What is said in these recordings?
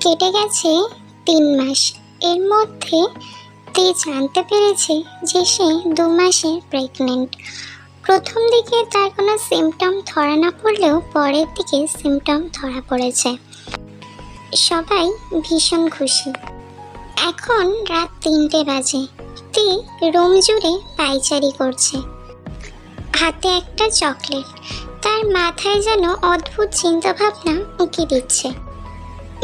কেটে গেছে তিন মাস। এর মধ্যে তে জানতে পেরেছে যে সে দু মাসে প্রেগনেন্ট প্রথম দিকে তার কোনো সিমটম ধরা না পড়লেও পরের দিকে সিমটম ধরা পড়েছে। সবাই ভীষণ খুশি। এখন রাত তিনটে বাজে। তে রুম জুড়ে পাইচারি করছে। হাতে একটা চকলেট। তার মাথায় যেন অদ্ভুত চিন্তাভাবনা উঁকি দিচ্ছে।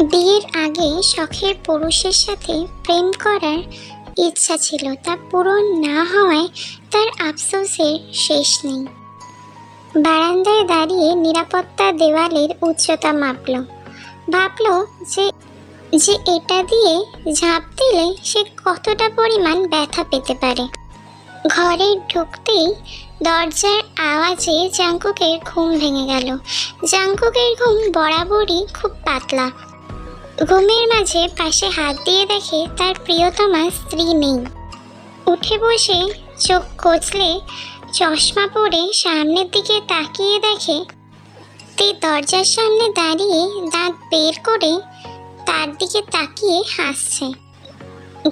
বিয়ের আগে শখের পুরুষের সাথে প্রেম করার ইচ্ছা ছিল, তা পূরণ না হওয়ায় তার আফসোসের শেষ নেই। বারান্দায় দাঁড়িয়ে নিরাপত্তা দেওয়ালের উচ্চতা মাপল। ভাবল যে যে এটা দিয়ে ঝাঁপ দিলে সে কতটা পরিমাণ ব্যথা পেতে পারে। ঘরে ঢুকতেই দরজার আওয়াজে জাঙ্কুকের ঘুম ভেঙে গেল। জাঙ্কুকের ঘুম বরাবরই খুব পাতলা। ঘুমের মাঝে পাশে হাত দিয়ে দেখে তার প্রিয়তমা স্ত্রী নেই। উঠে বসে চোখ কচলে চশমা পরে সামনের দিকে তাকিয়ে দেখে, তে দরজার সামনে দাঁড়িয়ে দাঁত বের করে তার দিকে তাকিয়ে হাসছে।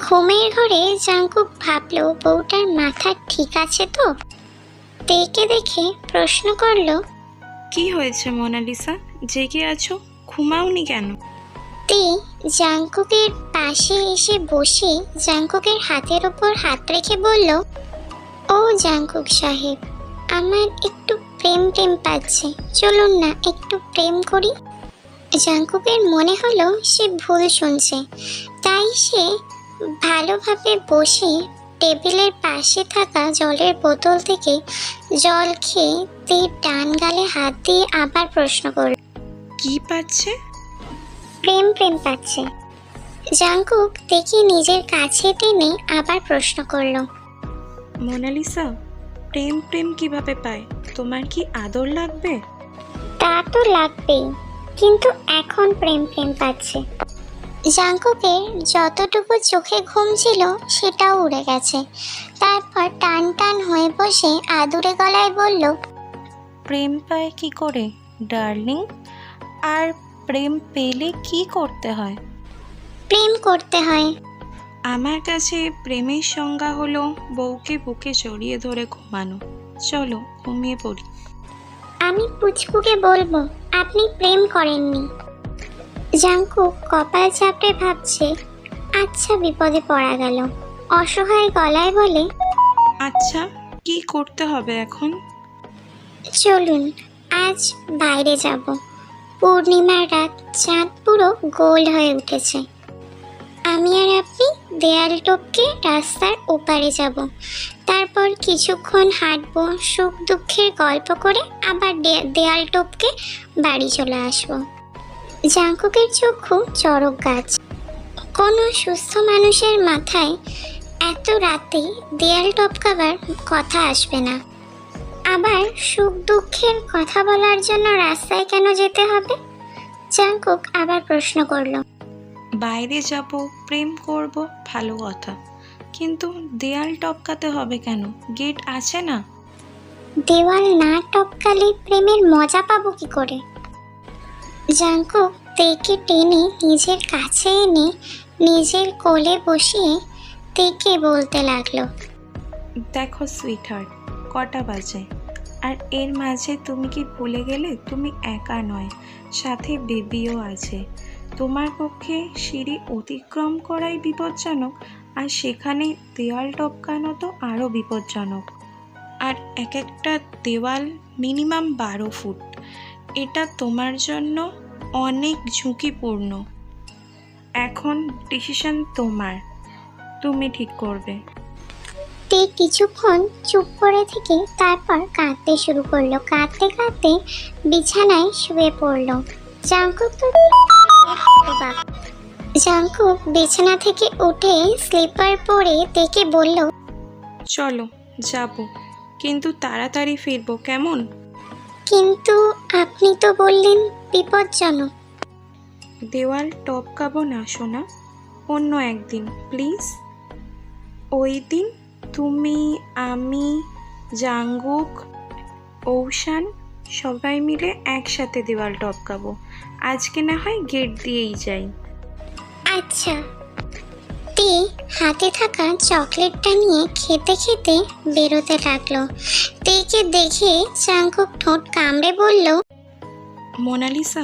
ঘুমের ঘরে জাঙ্কুক ভাবলো, বউটার মাথা ঠিক আছে তো? তেকে দেখে প্রশ্ন করল, কি হয়েছে মোনালিসা? জেগে আছো? ঘুমাওনি কেন? তে জাঙ্কুকের পাশে এসে বসে জাঙ্কুকের হাতের ওপর হাত রেখে বলল, ও জাঙ্কুক সাহেব, আমার একটু প্রেম প্রেম পাচ্ছে, চলুন না একটু প্রেম করি। জাঙ্কুকের মনে হলো সে ভুল শুনছে, তাই সে ভালোভাবে বসে টেবিলের পাশে থাকা জলের বোতল থেকে জল খেয়ে তীর ডান গালে হাত দিয়ে আবার প্রশ্ন করল, কি পাচ্ছে? প্রেম প্রেম পাচ্ছে। জাঙ্কুক দেখি নিজের কাছে টেনে আবার প্রশ্ন করল। মোনালিসা প্রেম প্রেম কীভাবে পায়? তোমার কি আদর লাগবে? তা তো লাগবেই কিন্তু এখন প্রেম প্রেম পাচ্ছে। জাঙ্কুকের যতটুকু চোখে ঘুম ছিল সেটাও উড়ে গেছে। তারপর টান টান হয়ে বসে আদুরে গলায় বলল প্রেম পায় কি করে ডার্লিং? আর প্রেম পেলে কি করতে হয়? প্রেম করতে হয়। আমার কাছে প্রেমের সংজ্ঞা হলো বউকে বুকে জড়িয়ে ধরে ঘুমানো। চলো ঘুমিয়ে পড়ি। আমি পুচকুকে বলব আপনি প্রেম করেননি। জাঙ্কু কপাল চাপড়ে ভাবছে আচ্ছা বিপদে পড়া গেল। অসহায় গলায় বলে আচ্ছা কি করতে হবে এখন? চলুন আজ বাইরে যাব। পূর্ণিমার রাত চাঁদ পুরো গোল হয়ে উঠেছে। আমি আর আপনি দেয়াল টপকে রাস্তার ওপারে যাব। তারপর কিছুক্ষণ হাঁটবো, সুখ দুঃখের গল্প করে আবার দেয়াল টপকে বাড়ি চলে আসব। জাঙ্কুকের চক্ষু চড়ক গাছ। কোনো সুস্থ মানুষের মাথায় এত রাতে দেয়াল টপকাবার কথা আসবে না। আবার সুখ দুঃখের কথা বলার জন্য রাস্তায় কেন যেতে হবে? জাঙ্কুক আবার প্রশ্ন করল। বাইরে যাব প্রেম করব ভালো কথা। কিন্তু দেয়াল টপকাতে হবে কেন? গেট আছে না? দেওয়াল না টপকালে প্রেমের মজা পাবো কি করে? জাঙ্কুক তেকে টেনে নিজের কাছে এনে নিজের কোলে বসিয়ে তেকে বলতে লাগল। দেখো সুইটহার্ট কটা বাজে? আর এর মাঝে তুমি কি ভুলে গেলে? তুমি একা নয়, সাথে বেবিও আছে। তোমার পক্ষে সিঁড়ি অতিক্রম করাই বিপজ্জনক, আর সেখানে দেওয়াল টপকানো তো আরও বিপজ্জনক। আর এক একটা দেওয়াল মিনিমাম বারো ফুট। এটা তোমার জন্য অনেক ঝুঁকিপূর্ণ। এখন ডিসিশন তোমার। তুমি ঠিক করবে। তে কিছুক্ষণ চুপ করে থেকে তারপর কাঁদতে শুরু করল। কাঁদতে কাঁদতে বিছানায় শুয়ে পড়ল। জাঙ্কুক তো। জাঙ্কুক বিছানা থেকে উঠে স্লিপার পরে তেকে বলল চলো যাব। কিন্তু তাড়াতাড়ি ফিরবো কেমন? কিন্তু আপনি তো বললেন বিপজ্জনক। দেওয়াল টপকাবো না শোনা অন্য একদিন প্লিজ। ওই দিন তুমি আমি জাঙ্গুক ঔশান সবাই মিলে একসাথে দেওয়াল টপকাবো। আজকে না হয় গেট দিয়েই যাই। আচ্ছা। তে হাতে থাকা চকলেটটা নিয়ে খেতে খেতে বেরোতে লাগল। তেকে দেখে চাঙ্কুক ঠোঁট কামড়ে বলল মোনালিসা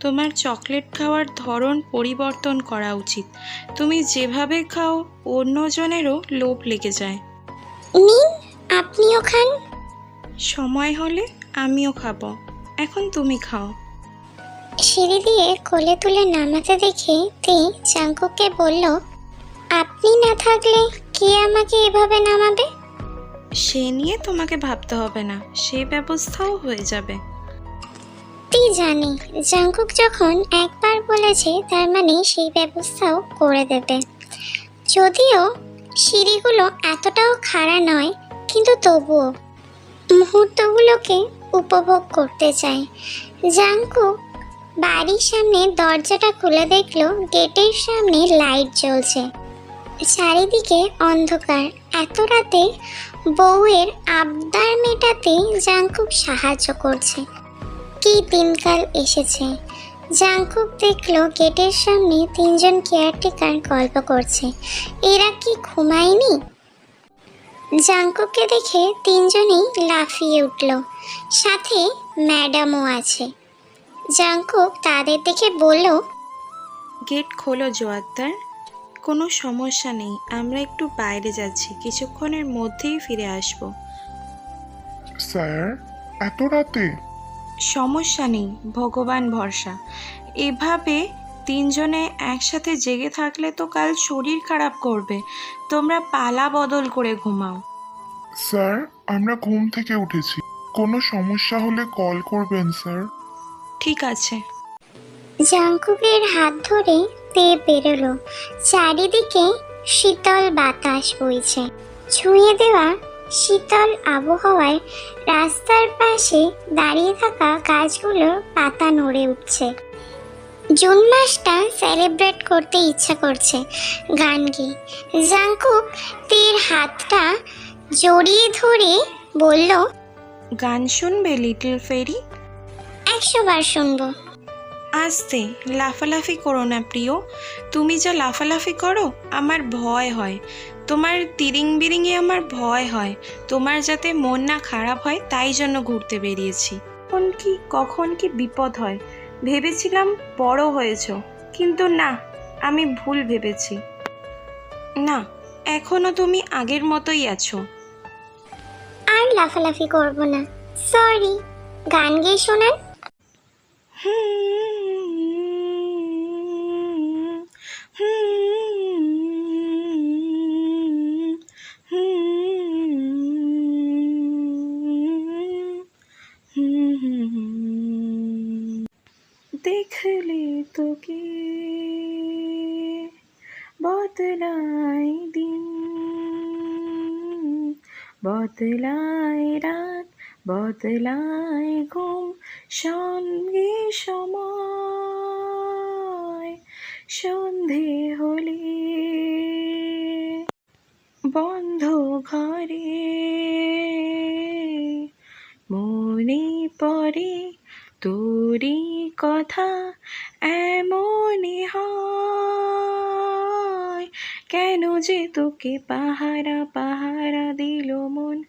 তোমার চকলেট খাওয়ার ধরন পরিবর্তন করা উচিত। তুমি যেভাবে খাও অন্যজনেরও লোভ লেগে যায়। নিন আপনিও খান? সময় হলে আমিও খাব। এখন তুমি খাও। সিঁড়ি দিয়ে কোলে তুলে নামাতে দেখে তে চাঙ্কুককে বলল আপনি না থাকলে কে আমাকে এভাবে নামাবে? সে নিয়ে তোমাকে ভাবতে হবে না। সে ব্যবস্থাও হয়ে যাবে। তুই জানি জাঙ্কুক যখন একবার বলেছে তার মানে সেই ব্যবস্থাও করে দেবে। যদিও সিঁড়িগুলো এতটাও খাড়া নয়, কিন্তু তবুও। মুহূর্তগুলোকে উপভোগ করতে চাই জাঙ্কুক বাড়ির সামনে দরজাটা খুলে দেখল, গেটের সামনে লাইট জ্বলছে। চারিদিকে অন্ধকার। এত রাতে বউয়ের আবদার মেটাতে জাঙ্কুক সাহায্য করছে। কি দিনকাল এসেছে। জাংকুক দেখল গেটের সামনে তিনজন কেয়ারটেকার গল্প করছে। এরা কি ঘুমায়নি? জাংকুককে দেখে তিনজনেই লাফিয়ে উঠল। সাথে ম্যাডামও আছে। জাংকুক তাদের দেখে বলল গেট খোলো জোয়াদ্দার কোনো সমস্যা নেই আমরা একটু বাইরে যাচ্ছি কিছুক্ষণের মধ্যেই ফিরে আসব। স্যার এত রাতে? সমস্যা নেই ভগবান ভরসা। এভাবে তিনজনে একসাথে জেগে থাকলে তো কাল শরীর খারাপ করবে। তোমরা পালা বদল করে ঘুমাও। স্যার আমরা ঘুম থেকে উঠেছি। কোনো সমস্যা হলে কল করবেন স্যার। ঠিক আছে। জাংকুকের হাত ধরে তে বেরোলো। চারিদিকে শীতল বাতাস বইছে। ছুঁয়ে দেওয়া শীতল আবহাওয়ায় রাস্তার পাশে দাঁড়িয়ে থাকা গাছগুলোর পাতা নড়ে উঠছে। জুন মাসটা সেলিব্রেট করতে ইচ্ছা করছে গান গেয়ে জাংকুক তের হাতটা জড়িয়ে ধরে বলল গান শুনবে লিটল ফেরি? একশো বার শুনব। আস্তে লাফালাফি করো না প্রিয়। তুমি যা লাফালাফি করো আমার ভয় হয়। তোমার তিরিং বিরিংয়ে আমার ভয় হয়। তোমার যাতে মন না খারাপ হয় তাই জন্য ঘুরতে বেরিয়েছি। কখন কি কখন কি বিপদ হয়। ভেবেছিলাম বড় হয়েছ কিন্তু না আমি ভুল ভেবেছি। না এখনও তুমি আগের মতোই আছো। আর লাফালাফি করব না। সরি গান গেয়ে শোনান। দেখলে তোকে বদলাই দিন বদলাই রাত বদলাই ঘুম, সঙ্গে সময়, সন্ধে হলে বন্ধ ঘরে মনে পড়ে তোরই কথা এমনই হয়। কেন যে তোকে পাহারা পাহারা দিল মন?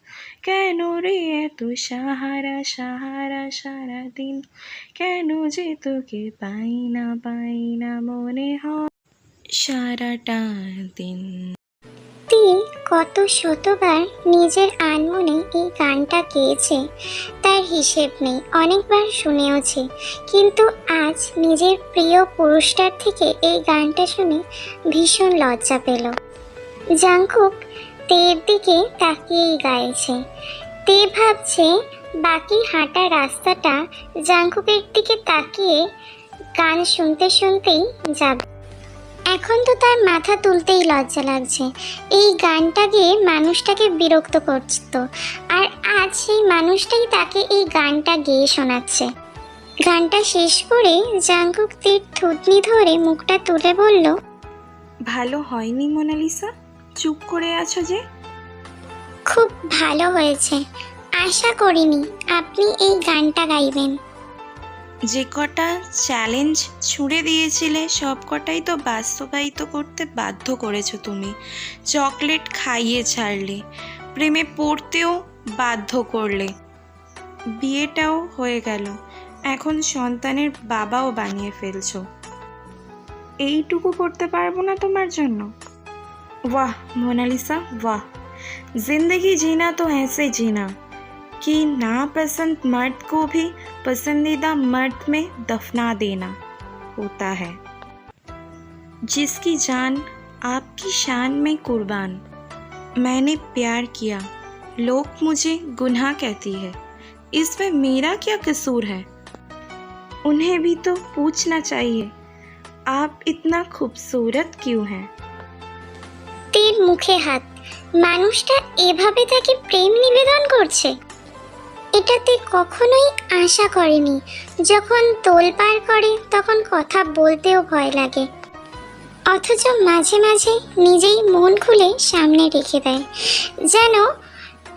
কেন রে এত সাহারা সাহারা সারা দিন? কেন যে তোকে পাই না পাই না মনে হয়? সারাটা দিন তিন কত শতবার নিজের আনমনে এই গানটা গেয়েছে, তার হিসেব নেই। অনেকবার শুনেওছে, কিন্তু আজ নিজের প্রিয় পুরুষটার থেকে এই গানটা শুনে ভীষণ লজ্জা পেল। জাংকুক তের দিকে তাকিয়েই গাইছে। তে ভাবছে, বাকি হাঁটা রাস্তাটা জাংকুকের দিকে তাকিয়ে গান শুনতে শুনতেই যাবে। এখন তো তার মাথা তুলতেই লজ্জা লাগছে। এই গানটা গিয়ে মানুষটাকে বিরক্ত করত আর আজ সেই মানুষটাই তাকে এই গানটা গেয়ে শোনাচ্ছে। গানটা শেষ করে জাঙ্কুক তীর থুতনি ধরে মুখটা তুলে বলল ভালো হয়নি মোনালিসা? চুপ করে আছো যে? খুব ভালো হয়েছে। আশা করিনি আপনি এই গানটা গাইবেন। যে কটা চ্যালেঞ্জ ছুঁড়ে দিয়েছিলে সব কটাই তো বাস্তবায়িত করতে বাধ্য করেছ তুমি। চকলেট খাইয়ে ছাড়লে, প্রেমে পড়তেও বাধ্য করলে। বিয়েটাও হয়ে গেল, এখন সন্তানের বাবাও বানিয়ে ফেলছো। এইটুকু করতে পারব না তোমার জন্য? Wow, Monalisa, wow. জিন্দগি জিনা তো হেসে জিনা। कि नापसंद मर्द को भी पसंदीदा मर्द में दफना देना होता है जिसकी जान आपकी शान में कुर्बान मैंने प्यार किया लोग मुझे गुनाह कहती है इसमें मेरा क्या कसूर है उन्हें भी तो पूछना चाहिए आप इतना खूबसूरत क्यों हैं তীর মুখে হাত মানুষটা এভাবে তাকে প্রেম নিবেদন করছে এটাতে কখনোই আশা করেনি। যখন তোলপার করে, তখন কথা বলতেও ভয় লাগে। অথচ মাঝে মাঝে নিজেই মন খুলে সামনে রেখে দেয়। যেন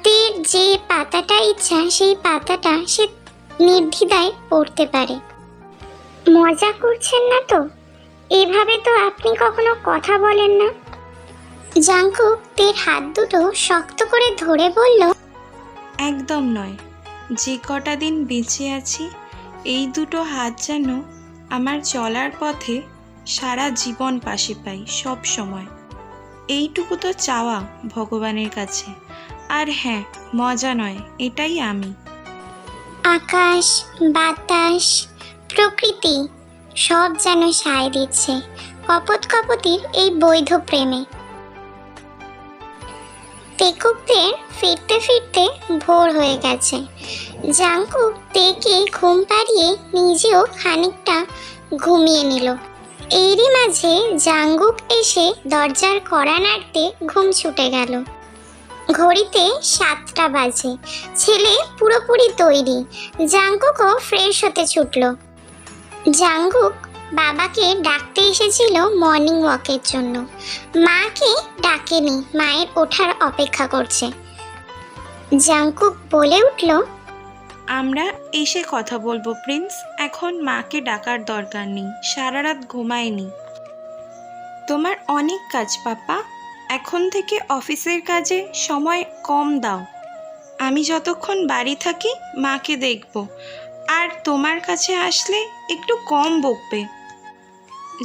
তীর যে পাতাটা ইচ্ছা, সেই পাতাটা সে নির্দ্বিধায় পড়তে পারে। মজা করছেন না তো? এভাবে তো আপনি কখনো কথা বলেন না। জাঙ্কুক তীর হাত দুটো শক্ত করে ধরে বলল, একদম নয়। যে কটা দিন বেঁচে আছি, এই দুটো হাত যেন আমার চলার পথে সারা জীবন পাশে পাই সব সময়। এইটুকু তো চাওয়া ভগবানের কাছে। আর হ্যাঁ মজা নয়, এটাই আমি। আকাশ, বাতাস, প্রকৃতি, সব যেন সায় দিচ্ছে। কপত কপতির এই বৈধ প্রেমে। তেকুকদের ফিরতে ফিরতে ভোর হয়ে গেছে। জাঙ্কুক তেকে ঘুম পাড়িয়ে নিজেও খানিকটা ঘুমিয়ে নিল। এরই মাঝে জাঙ্গুক এসে দরজার কড়া নাড়তে ঘুম ছুটে গেল। ঘড়িতে সাতটা বাজে। ছেলে পুরোপুরি তৈরি। জাঙ্গুকও ফ্রেশ হতে ছুটলো। জাঙ্গুক বাবাকে ডাকতে এসেছিল মর্নিং ওয়াকের জন্য। মাকে ডাকেনি, মায়ের ওঠার অপেক্ষা করছে। জাঙ্কুক বলে উঠল, আমরা এসে কথা বলব, প্রিন্স। এখন মাকে ডাকার দরকার নেই সারা রাত ঘুমায়নি। তোমার অনেক কাজ, পাপা। এখন থেকে অফিসের কাজে সময় কম দাও। আমি যতক্ষণ বাড়ি থাকি, মাকে দেখব। আর তোমার কাছে আসলে একটু কম বকবে।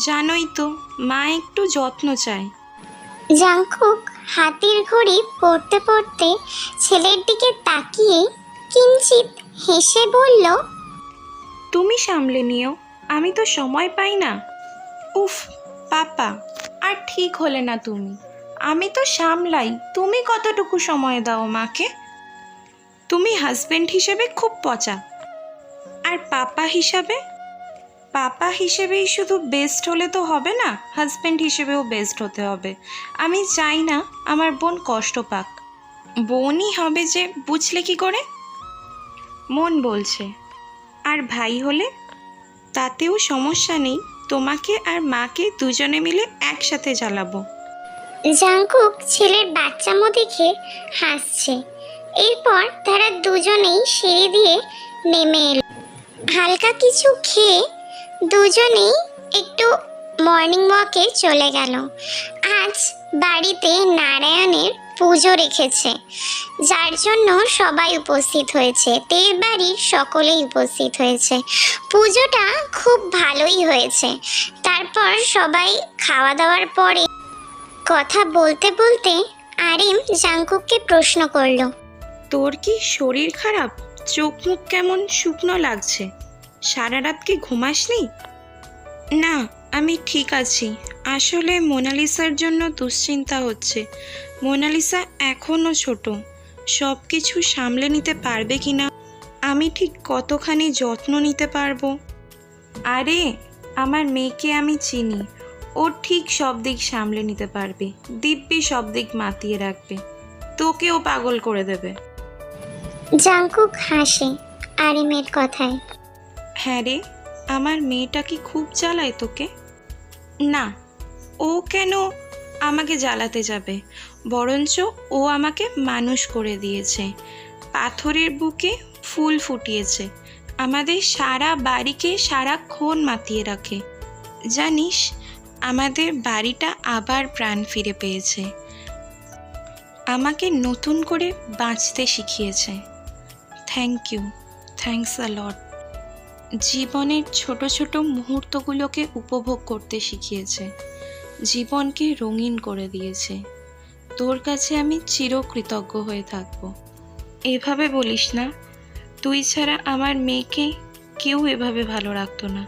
জানোই তো মা একটু যত্ন চায়। জাঙ্কুক হাতির ঘড়ি পড়তে পড়তে ছেলের দিকে তাকিয়ে কিঞ্চিত হেসে বলল তুমি সামলে নিও আমি তো সময় পাই না। উফ পাপা আর ঠিক হলে না তুমি। আমি তো সামলাই তুমি কতটুকু সময় দাও মাকে? তুমি হাজবেন্ড হিসেবে খুব পচা। আর পাপা হিসাবে? পাপা হিসেবেই শুধু বেস্ট হলে তো হবে না হাজব্যান্ড হিসেবেও বেস্ট হতে হবে। আমি চাই না আমার বোন কষ্ট পাক। বোনই হবে যে বুঝলে কি করে? মন বলছে। আর ভাই হলে? তাতেও সমস্যা নেই, তোমাকে আর মাকে দুজনে মিলে একসাথে জ্বালাবো। জাঙ্কুক ছেলের বাচ্চামো দেখে হাসছে। এরপর তারা দুজনেই সিঁড়ি দিয়ে নেমে এলো। হালকা কিছু খেয়ে দুজনেই একটু মর্নিং ওয়াকে চলে গেল। আজ বাড়িতে নারায়ণের পুজো রেখেছে, যার জন্য সবাই উপস্থিত হয়েছে তের বাড়ির সকলেই উপস্থিত হয়েছে। পুজোটা খুব ভালোই হয়েছে। তারপর সবাই খাওয়া দাওয়ার পরে কথা বলতে বলতে আরিম জাঙ্কুককে প্রশ্ন করল, তোর কি শরীর খারাপ? চোখ মুখ কেমন শুকনো লাগছে? সারা রাত কি ঘুমাসনি না, আমি ঠিক আছি। আসলে মোনালিসার জন্য দুশ্চিন্তা হচ্ছে। মোনালিসা এখনও ছোট। সব কিছু সামলে নিতে পারবে কি না আমি ঠিক কতখানি যত্ন নিতে পারব? আরে, আমার মেয়েকে আমি চিনি। ও ঠিক সব দিক সামলে নিতে পারবে। দিব্যি সব দিক মাতিয়ে রাখবে। তোকেও পাগল করে দেবে। জাঙ্কুক হাসে আরিমের কথায়। হ্যাঁ রে, আমার মেয়েটা কি খুব জ্বালায় তোকে? না, ও কেন আমাকে জ্বালাতে যাবে? বরঞ্চ ও আমাকে মানুষ করে দিয়েছে। পাথরের বুকে ফুল ফুটিয়েছে। আমাদের সারা বাড়িকে সারাক্ষণ মাতিয়ে রাখে। জানিস, আমাদের বাড়িটা আবার প্রাণ ফিরে পেয়েছে। আমাকে নতুন করে বাঁচতে শিখিয়েছে। Thank you. Thanks a lot. জীবনের ছোট ছোট মুহূর্তগুলোকে উপভোগ করতে শিখিয়েছে। জীবনকে রঙিন করে দিয়েছে। তোর কাছে আমি চিরকৃতজ্ঞ হয়ে থাকব। এভাবে বলিস না। তুই ছাড়া আমার মেয়েকে কেউ এভাবে ভালো রাখতো না।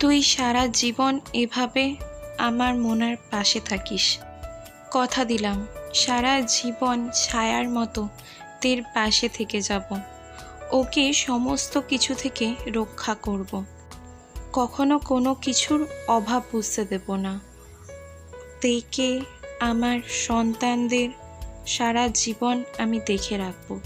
তুই সারা জীবন এভাবে আমার মনের পাশে থাকিস। কথা দিলাম, সারা জীবন ছায়ার মতো তের পাশে থেকে যাব। ওকে সমস্ত কিছু থেকে রক্ষা করব। কখনো কোনো কিছুর অভাব বুঝতে দেব না। তেকে আমার সন্তানদের সারা জীবন আমি দেখে রাখব।